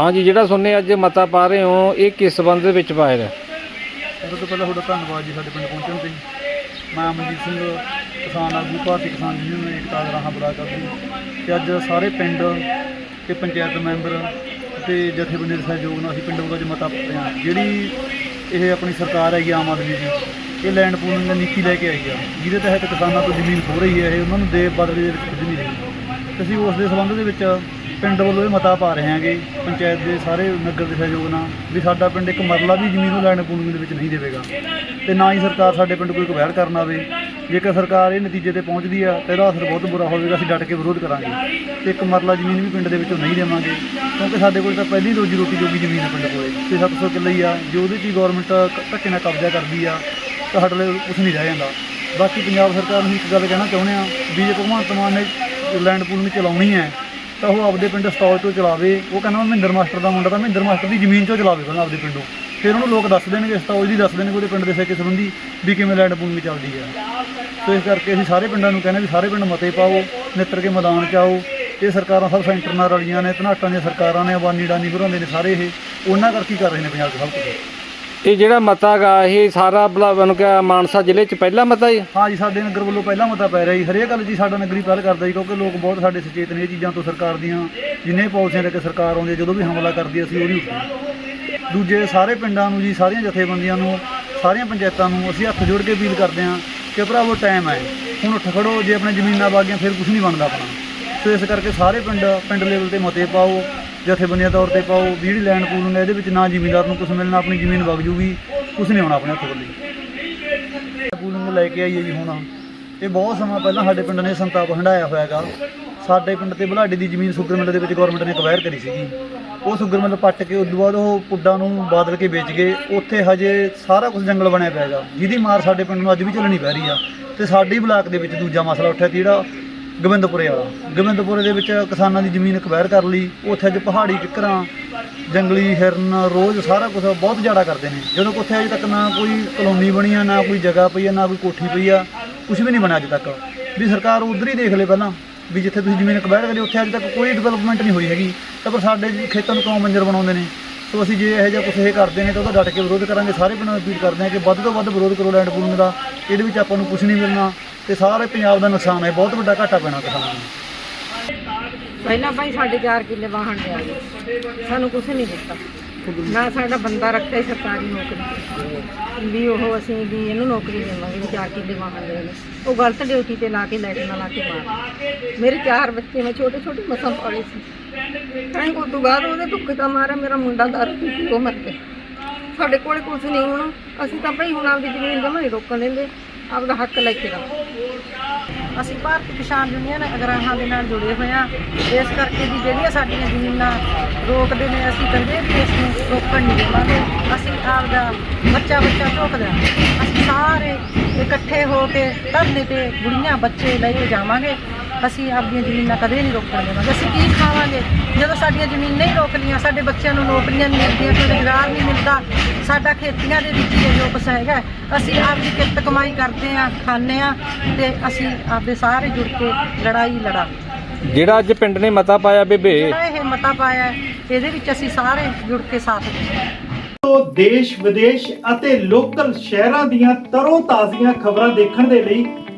ਹਾਂਜੀ, ਜਿਹੜਾ ਸੁਣਨੇ ਅੱਜ ਮਤਾ ਪਾ ਰਹੇ ਹੋ, ਇਹ ਕਿਸ ਸੰਬੰਧ ਵਿੱਚ ਪਾਇਆ ਹੈ ਸਭ ਤੋਂ ਪਹਿਲਾਂ ਤੁਹਾਡਾ ਧੰਨਵਾਦ ਜੀ ਸਾਡੇ ਪਿੰਡ ਪਹੁੰਚਣ ਤੇ। ਮੈਂ ਸਿੰਘ ਕਿਸਾਨ ਆਗੂ ਭਾਰਤੀ ਕਿਸਾਨ ਯੂਨੀਅਨ ਏਕਤਾ ਦਾ ਰਾਹਾਂ ਬੜਾ ਕਰਦੀ। ਤੇ ਅੱਜ ਸਾਰੇ ਪਿੰਡ ਤੇ ਪੰਚਾਇਤ ਮੈਂਬਰ ਤੇ ਜਥੇਬੰਦੀ ਦੇ ਸਹਿਯੋਗ ਨਾਲ ਅਸੀਂ ਪਿੰਡ ਵੱਲੋਂ ਅੱਜ ਮਤਾ ਪਾਇਆ ਹਾਂ। ਜਿਹੜੀ ਇਹ ਆਪਣੀ ਸਰਕਾਰ ਹੈਗੀ ਆਮ ਆਦਮੀ ਦੀ, ਇਹ ਲੈਂਡ ਪੂਲਿੰਗ ਦੀ ਨੀਤੀ ਲੈ ਕੇ ਆਈ ਆ। ਜਿਹਦੇ ਤਹਿਤ ਕਿਸਾਨਾਂ ਤੋਂ ਜ਼ਮੀਨ ਖੋ ਰਹੀ ਹੈ, ਇਹ ਉਹਨਾਂ ਨੂੰ ਦੇ ਬਦਲੇ ਦੇ ਵਿੱਚ ਕੁਝ ਨਹੀਂ ਰਹੀ ਅਸੀਂ ਉਸ ਦੇ ਸੰਬੰਧ ਦੇ ਵਿੱਚ ਪਿੰਡ ਵੱਲੋਂ ਇਹ ਮਤਾ ਪਾ ਰਹੇ ਹਾਂਗੇ, ਪੰਚਾਇਤ ਦੇ ਸਾਰੇ ਨਗਰ ਦੇ ਸਹਿਯੋਗ ਨਾਲ, ਵੀ ਸਾਡਾ ਪਿੰਡ ਇੱਕ ਮਰਲਾ ਵੀ ਜ਼ਮੀਨ ਨੂੰ ਲੈਣ ਪੂਲਿੰਗ ਦੇ ਵਿੱਚ ਨਹੀਂ ਦੇਵੇਗਾ। ਤੇ ਨਾ ਹੀ ਸਰਕਾਰ ਸਾਡੇ ਪਿੰਡ ਕੋਈ ਕਬਹਿਰ ਕਰਨ ਆਵੇ। ਜੇਕਰ ਸਰਕਾਰ ਇਹ ਨਤੀਜੇ ਤੇ ਪਹੁੰਚਦੀ ਆ, ਤਾਂ ਇਹਦਾ ਅਸਰ ਬਹੁਤ ਬੁਰਾ ਹੋਵੇਗਾ, ਅਸੀਂ ਡਟ ਕੇ ਵਿਰੋਧ ਕਰਾਂਗੇ। ਤੇ ਇੱਕ ਮਰਲਾ ਜ਼ਮੀਨ ਵੀ ਪਿੰਡ ਦੇ ਵਿੱਚੋਂ ਨਹੀਂ ਦੇਵਾਂਗੇ, ਕਿਉਂਕਿ ਸਾਡੇ ਕੋਲ ਤਾਂ ਪਹਿਲੀ ਰੋਜੀ ਰੋਟੀ ਜੋਗੀ ਜ਼ਮੀਨ ਹੈ ਪਿੰਡ ਕੋਲੇ। ਤੇ 700 ਕਿੱਲੇ ਹੀ ਆ, ਜੇ ਉਹਦੇ 'ਚ ਹੀ ਗਵਰਨਮੈਂਟ ਧੱਕੇ ਨਾਲ ਕਬਜ਼ਾ ਕਰਦੀ ਆ, ਤਾਂ ਸਾਡੇ ਲਈ ਕੁਝ ਨਹੀਂ ਰਹਿ ਜਾਂਦਾ। ਬਾਕੀ ਪੰਜਾਬ ਸਰਕਾਰ ਨੂੰ ਇੱਕ ਗੱਲ ਕਹਿਣਾ ਚਾਹੁੰਦੇ ਆ, ਵੀ ਜੇ ਭਗਵੰਤ ਮਾਨ ਨੇ ਲੈਂਡ ਪੂਲਿੰਗ ਚਲਾਉਣੀ ਹੈ ਤਾਂ ਉਹ ਆਪਦੇ ਪਿੰਡ ਸਟਾਲ ਤੋਂ ਚਲਾਵੇ। ਉਹ ਕਹਿੰਦਾ ਮੈਂ ਮਹਿੰਦਰ ਮਾਸਟਰ ਦਾ ਮੁੰਡਾ ਤਾਂ ਮਹਿੰਦਰ ਮਾਸਟਰ ਦੀ ਜ਼ਮੀਨ ਚੋਂ ਚਲਾਵੇ ਪਹਿਲਾਂ ਆਪਦੇ ਪਿੰਡੋਂ। ਫਿਰ ਉਹਨੂੰ ਲੋਕ ਦੱਸ ਦੇਣਗੇ ਸਟਾਲ ਦੀ ਦੱਸ ਦੇਣਗੇ ਉਹਦੇ ਪਿੰਡ ਦੇ ਸਿੱਕੇ ਸੰਬੰਧੀ ਵੀ ਕਿਵੇਂ ਲੈਂਡ ਪੂਲਿੰਗ ਚੱਲਦੀ ਹੈ ਸੋ ਇਸ ਕਰਕੇ ਅਸੀਂ ਸਾਰੇ ਪਿੰਡਾਂ ਨੂੰ ਕਹਿੰਦੇ ਵੀ ਸਾਰੇ ਪਿੰਡ ਮਤੇ ਪਾਓ, ਨਿੱਤਰ ਕੇ ਮੈਦਾਨ 'ਚ ਆਓ। ਇਹ ਸਰਕਾਰਾਂ ਸਭ ਸੈਂਟਰ ਨਾਲ ਰਲੀਆਂ ਨੇ, ਧਨਾਟਾਂ ਦੀਆਂ ਸਰਕਾਰਾਂ ਨੇ ਅਬਾਨੀ ਡਾਨੀ ਭਰਾਉਂਦੇ ਨੇ ਸਾਰੇ ਇਹ। ਉਹਨਾਂ ਕਰਕੇ ਕਰ ਰਹੇ ਨੇ ਪੰਜਾਬ 'ਚ ਸਭ ਕੁਝ ਇਹ ਜਿਹੜਾ ਮਤਾ ਗਾ ਇਹ ਸਾਰਾ ਬਲਾਵਨ ਕਾ ਮਾਨਸਾ ਜ਼ਿਲ੍ਹੇ 'ਚ ਪਹਿਲਾ ਮਤਾ ਹੈ ਹਾਂਜੀ ਸਾਡੇ ਨਗਰ ਵੱਲੋਂ ਪਹਿਲਾ ਮਤਾ ਪੈ ਰਿਹਾ ਜੀ। ਹਰੇਕ ਗੱਲ ਜੀ ਸਾਡਾ ਨਗਰੀ ਪਹਿਲ ਕਰਦਾ ਜੀ ਕਿਉਂਕਿ ਲੋਕ ਬਹੁਤ ਸਾਡੇ ਸੁਚੇਤ ਨੇ ਇਹ ਚੀਜ਼ਾਂ ਤੋਂ ਸਰਕਾਰ ਦੀਆਂ। ਜਿੰਨੇ ਪਾਲਿਸੀਆਂ ਲੈ ਕੇ ਸਰਕਾਰ ਆਉਂਦੀ ਹੈ ਜਦੋਂ ਵੀ ਹਮਲਾ ਕਰਦੀ ਹੈ, ਅਸੀਂ ਉਹਦੀ ਉੱਠਦੇ ਹਾਂ। ਦੂਜੇ ਸਾਰੇ ਪਿੰਡਾਂ ਨੂੰ ਜੀ ਸਾਰੀਆਂ ਜਥੇਬੰਦੀਆਂ ਨੂੰ ਸਾਰੀਆਂ ਪੰਚਾਇਤਾਂ ਨੂੰ ਅਸੀਂ ਹੱਥ ਜੋੜ ਕੇ ਅਪੀਲ ਕਰਦੇ ਹਾਂ ਕਿ ਭਰਾਵੋ ਟਾਈਮ ਹੈ। ਹੁਣ ਉੱਠ ਖੜੋ ਜੇ ਆਪਣੇ ਜ਼ਮੀਨਾਂ ਬਾਗੀਆਂ ਫਿਰ ਕੁਝ ਨਹੀਂ ਬਣਦਾ ਆਪਣਾ। ਸੋ ਇਸ ਕਰਕੇ ਸਾਰੇ ਪਿੰਡ ਪਿੰਡ ਲੈਵਲ ਤੇ ਮਤੇ ਪਾਓ। ਜਥੇਬੰਦੀਆਂ ਤੌਰ ਤੇ ਪਾਓ, ਜਿਹੜੀ ਲੈਂਡ ਪੂਲਿੰਗ ਹੈ ਇਹਦੇ ਵਿੱਚ ਨਾ ਜ਼ਿਮੀਂਦਾਰ ਨੂੰ ਕੁਝ ਮਿਲਣਾ, ਆਪਣੀ ਜ਼ਮੀਨ ਵਗ ਜੂਗੀ ਕੁਝ ਨਹੀਂ ਆਉਣਾ ਆਪਣੇ ਹੱਥ ਵੱਲੇ ਪੂਲਿੰਗ ਲੈ ਕੇ ਆਈਏ ਜੀ ਹੁਣ। ਇਹ ਬਹੁਤ ਸਮਾਂ ਪਹਿਲਾਂ ਸਾਡੇ ਪਿੰਡ ਨੇ ਸੰਤਾਪ ਹੰਡਾਇਆ ਹੋਇਆਗਾ। ਸਾਡੇ ਪਿੰਡ ਤੇ ਬੁਲਾਡੇ ਦੀ ਜ਼ਮੀਨ ਸ਼ੂਗਰ ਮਿੱਲ ਦੇ ਵਿੱਚ ਗਵਰਨਮੈਂਟ ਨੇ ਕਵਾਇਰ ਕਰੀ ਸੀਗੀ। ਉਹ ਸ਼ੂਗਰ ਮਿੱਲ ਪੱਟ ਕੇ, ਉਸ ਤੋਂ ਬਾਅਦ ਉਹ ਪੁੱਡਾਂ ਨੂੰ ਬਾਦਲ ਕੇ ਵੇਚ ਗਏ ਉੱਥੇ ਹਜੇ ਸਾਰਾ ਕੁਝ ਜੰਗਲ ਬਣਿਆ ਪਿਆ ਹੈਗਾ। ਜਿਹਦੀ ਮਾਰ ਸਾਡੇ ਪਿੰਡ ਨੂੰ ਅੱਜ ਵੀ ਚੱਲਣੀ ਪੈ ਰਹੀ ਆ। ਤੇ ਸਾਡੀ ਬਲਾਕ ਦੇ ਵਿੱਚ ਦੂਜਾ ਮਸਲਾ ਉੱਠਿਆ ਜਿਹੜਾ ਗੋਬਿੰਦਪੁਰੇ ਵਾਲਾ। ਗੋਬਿੰਦਪੁਰੇ ਦੇ ਵਿੱਚ ਕਿਸਾਨਾਂ ਦੀ ਜ਼ਮੀਨ ਕਵਾਇਰ ਕਰ ਲਈ। ਉੱਥੇ ਅੱਜ ਪਹਾੜੀ ਕਿੱਕਰਾਂ, ਜੰਗਲੀ ਹਿਰਨ, ਰੋਜ਼ ਸਾਰਾ ਕੁਝ ਬਹੁਤ ਜ਼ਿਆਦਾ ਕਰਦੇ ਨੇ। ਜਦੋਂ ਕਿ ਉੱਥੇ ਅਜੇ ਤੱਕ ਨਾ ਕੋਈ ਕਲੋਨੀ ਬਣੀ ਆ, ਨਾ ਕੋਈ ਜਗ੍ਹਾ ਪਈ ਆ, ਨਾ ਕੋਈ ਕੋਠੀ ਪਈ ਆ ਕੁਝ ਵੀ ਨਹੀਂ ਬਣਿਆ ਅੱਜ ਤੱਕ। ਵੀ ਸਰਕਾਰ ਉਧਰ ਹੀ ਦੇਖ ਲੇ ਪਹਿਲਾਂ, ਵੀ ਜਿੱਥੇ ਤੁਸੀਂ ਜ਼ਮੀਨ ਕਵਾਇਰ ਕਰੀ, ਉੱਥੇ ਅੱਜ ਤੱਕ ਕੋਈ ਡਿਵੈਲਪਮੈਂਟ ਨਹੀਂ ਹੋਈ ਹੈਗੀ। ਤਾਂ ਪਰ ਸਾਡੇ ਖੇਤਾਂ ਨੂੰ ਕਿਉਂ ਮੰਜਰ ਬਣਾਉਂਦੇ ਨੇ? ਸੋ ਅਸੀਂ ਜੇ ਇਹੋ ਜਿਹਾ ਕੁਝ ਇਹ ਕਰਦੇ ਨੇ, ਤਾਂ ਉਹਦਾ ਡਟ ਕੇ ਵਿਰੋਧ ਕਰਾਂਗੇ। ਸਾਰੇ ਪਿੰਡਾਂ ਨੂੰ ਅਪੀਲ ਕਰਦੇ ਹਾਂ ਕਿ ਵੱਧ ਤੋਂ ਵੱਧ ਵਿਰੋਧ ਕਰੋ ਲੈਂਡ ਪੂਲਿੰਗ ਦਾ। ਇਹਦੇ ਵਿੱਚ ਆਪਾਂ ਨੂੰ ਕੁਝ ਨਹੀਂ ਮਿਲਣਾ। ਤੇ ਸਾਰੇ ਪੰਜਾਬ ਦਾ ਨੁਕਸਾਨ ਹੈ, ਬਹੁਤ ਵੱਡਾ ਘਾਟਾ ਪੈਣਾ ਕਿਸਾਨਾਂ ਨੂੰ। ਪਹਿਲਾਂ ਭਾਈ ਸਾਡੇ 4 ਕਿੱਲੇ ਵਾਹਣ ਦੇ ਆ ਗਏ। ਸਾਨੂੰ ਕੁਝ ਨਹੀਂ ਦਿੱਤਾ। ਨਾ ਸਾਡਾ ਬੰਦਾ ਰੱਖਿਆ ਸਰਕਾਰੀ ਨੌਕਰੀ। ਵੀ ਉਹ ਅਸੀਂ ਵੀ ਇਹਨੂੰ ਨੌਕਰੀ ਦੇਵਾਂਗੇ, ਵੀ 4 ਕਿੱਲੇ ਵਾਹਣ ਦੇ ਨੇ ਉਹ ਗਲਤ ਡਿਊਟੀ ਤੇ ਲਾ ਕੇ ਲੈਟ ਲਾ ਕੇ ਮਾਰ ਮੇਰੇ ਚਾਰ ਬੱਚੇ ਮੈਂ ਛੋਟੇ ਛੋਟੇ ਮਸਾਂ ਪਾਲੇ ਸੀ। ਤਾਂ ਉਹ ਤੋਂ ਬਾਅਦ ਉਹਦੇ ਭੁੱਖੇ ਤਾਂ ਮਾਰਿਆ, ਮੇਰਾ ਮੁੰਡਾ ਦਾਰੂ ਪੀ ਕੇ ਉਹ ਮਰ ਗਿਆ। ਸਾਡੇ ਕੋਲੇ ਕੁਝ ਨਹੀਂ ਹੁਣ। ਅਸੀਂ ਤਾਂ ਭਾਈ ਹੁਣ ਆਪਦੀ ਜ਼ਮੀਨ ਜਮਾ ਨਹੀਂ ਰੋਕਣ ਦਿੰਦੇ। ਆਪਦਾ ਹੱਕ ਲੈ ਕੇ ਰਹੋ ਅਸੀਂ ਭਾਰਤੀ ਕਿਸਾਨ ਯੂਨੀਅਨ ਅਗਰਾਹਾਂ ਦੇ ਨਾਲ ਜੁੜੇ ਹੋਏ ਹਾਂ। ਇਸ ਕਰਕੇ ਵੀ ਜਿਹੜੀਆਂ ਸਾਡੀਆਂ ਜ਼ਮੀਨਾਂ ਰੋਕਦੇ ਨੇ, ਅਸੀਂ ਕਹਿੰਦੇ ਵੀ ਇਸ ਨੂੰ ਰੋਕਣ ਨਹੀਂ ਦੇਵਾਂਗੇ। ਅਸੀਂ ਆਪਦਾ ਬੱਚਾ ਬੱਚਾ ਝੋਕਦੇ ਹਾਂ। ਅਸੀਂ ਸਾਰੇ ਇਕੱਠੇ ਹੋ ਕੇ ਧਰਨੇ ਤੇ ਬੁੜੀਆਂ ਬੱਚੇ ਲੈ ਕੇ ਜਾਵਾਂਗੇ। ਅਸੀਂ ਆਪਦੀਆਂ ਜ਼ਮੀਨਾਂ ਕਦੇ ਨਹੀਂ ਰੋਕਣ ਦੇਵਾਂਗੇ ਅਸੀਂ ਕੀ ਖਾਵਾਂਗੇ? ਜਦੋਂ ਸਾਡੀਆਂ ਜ਼ਮੀਨ ਨਹੀਂ ਰੋਕਦੀਆਂ ਸਾਡੇ ਬੱਚਿਆਂ ਨੂੰ ਨੌਕਰੀਆਂ ਨਹੀਂ ਮਿਲਦੀਆਂ ਕੋਈ ਰੁਜ਼ਗਾਰ ਨਹੀਂ ਮਿਲਦਾ ਸਾਡਾ ਖੇਤੀਆਂ ਦੇ ਵਿੱਚ ਹੀ ਇਹ ਜੋ ਕੁਛ ਹੈਗਾ ਅਸੀਂ ਆਪਦੀ ਕਿਰਤ ਕਮਾਈ ਕਰਦੇ ਹਾਂ ਖਾਂਦੇ ਹਾਂ ਤੇ ਅਸੀਂ ਆਪਦੇ ਸਾਰੇ ਜੁੜ ਕੇ ਲੜਾਈ ਲੜਾਂਗੇ। ਜਿਹੜਾ ਅੱਜ ਪਿੰਡ ਨੇ ਮਤਾ ਪਾਇਆ ਬੇਬੇ? ਜਿਹੜਾ ਇਹ ਮਤਾ ਪਾਇਆ ਹੈ, ਇਹਦੇ ਵਿੱਚ ਅਸੀਂ ਸਾਰੇ ਜੁੜ ਕੇ ਸਾਥ ਦਿੰਦੇ ਤੋਂ ਦੇਸ਼ ਵਿਦੇਸ਼ ਅਤੇ ਲੋਕਲ ਸ਼ਹਿਰਾਂ ਦੀਆਂ ਤਰੋ ਤਾਜ਼ੀਆਂ ਖਬਰਾਂ ਦੇਖਣ ਦੇ ਲਈ